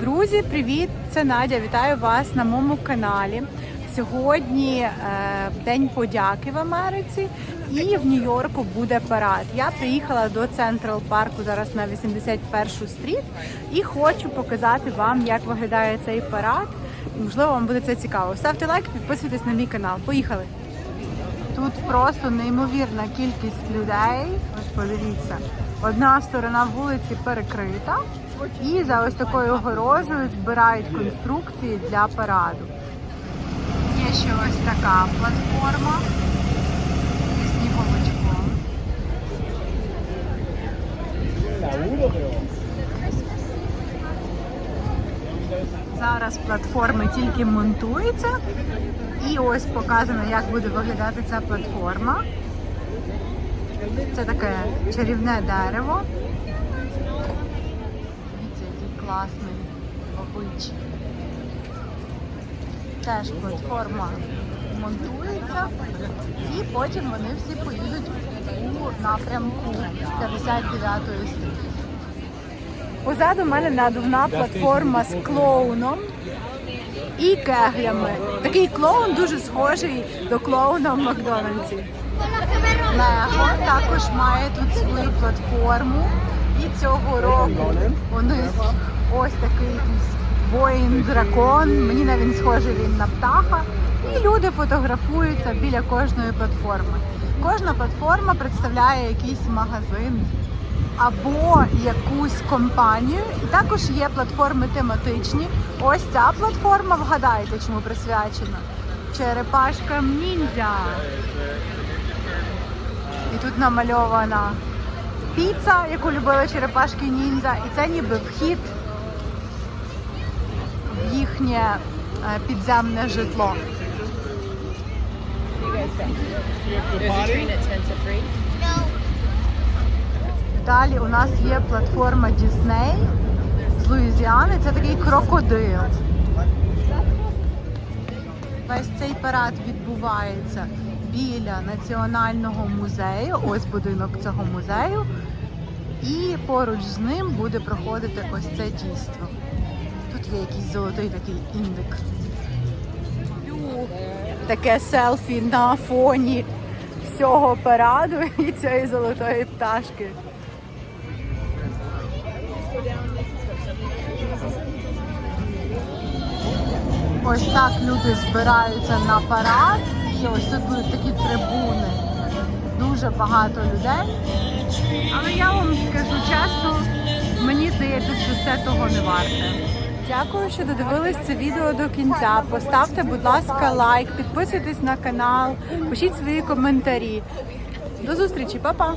Друзі, привіт! Це Надя. Вітаю вас на моєму каналі. Сьогодні е, День подяки в Америці і в Нью-Йорку буде парад. Я приїхала до Централ парку зараз на 81 стріт і хочу показати вам, як виглядає цей парад. Можливо, вам буде це цікаво. Ставте лайк, підписуйтесь на мій канал. Поїхали! Тут просто неймовірна кількість людей. Ось подивіться, одна сторона вулиці перекрита, і за ось такою огорожею збирають конструкції для параду. Є ще ось така платформа зі сніговичком. Зараз платформи тільки монтуються. І ось показано, як буде виглядати ця платформа. Це таке чарівне дерево. Дивіться, який класний обличчя. Теж платформа монтується, і потім вони всі поїдуть у напрямку 59-ї стрічки. Позаду мене надувна платформа з клоуном і кеглями. Такий клоун дуже схожий до клоуна в Макдональдсі. Лего також має тут свою платформу. І цього року у них ось такий воїн-дракон. Мені на він схожий він на птаха. І люди фотографуються біля кожної платформи. Кожна платформа представляє якийсь магазин або якусь компанію. І також є платформи тематичні. Ось ця платформа, вгадайте, чому присвячена. Черепашкам ніндзя. І тут намальована піца, яку любили черепашки ніндзя. І це ніби вхід в їхнє е, підземне житло. There's a train at 10 to 3. Далі у нас є платформа Дісней з Луїзіани. Це такий крокодил. Весь цей парад відбувається біля національного музею. Ось будинок цього музею. І поруч з ним буде проходити ось це дійство. Тут є якийсь золотий такий індик. Таке селфі на фоні всього параду і цієї золотої пташки. Ось так люди збираються на парад. І ось тут будуть такі трибуни. Дуже багато людей. Але я вам скажу чесно, мені здається, що це того не варте. Дякую, що додивились це відео до кінця. Поставте, будь ласка, лайк, підписуйтесь на канал, пишіть свої коментарі. До зустрічі, па-па!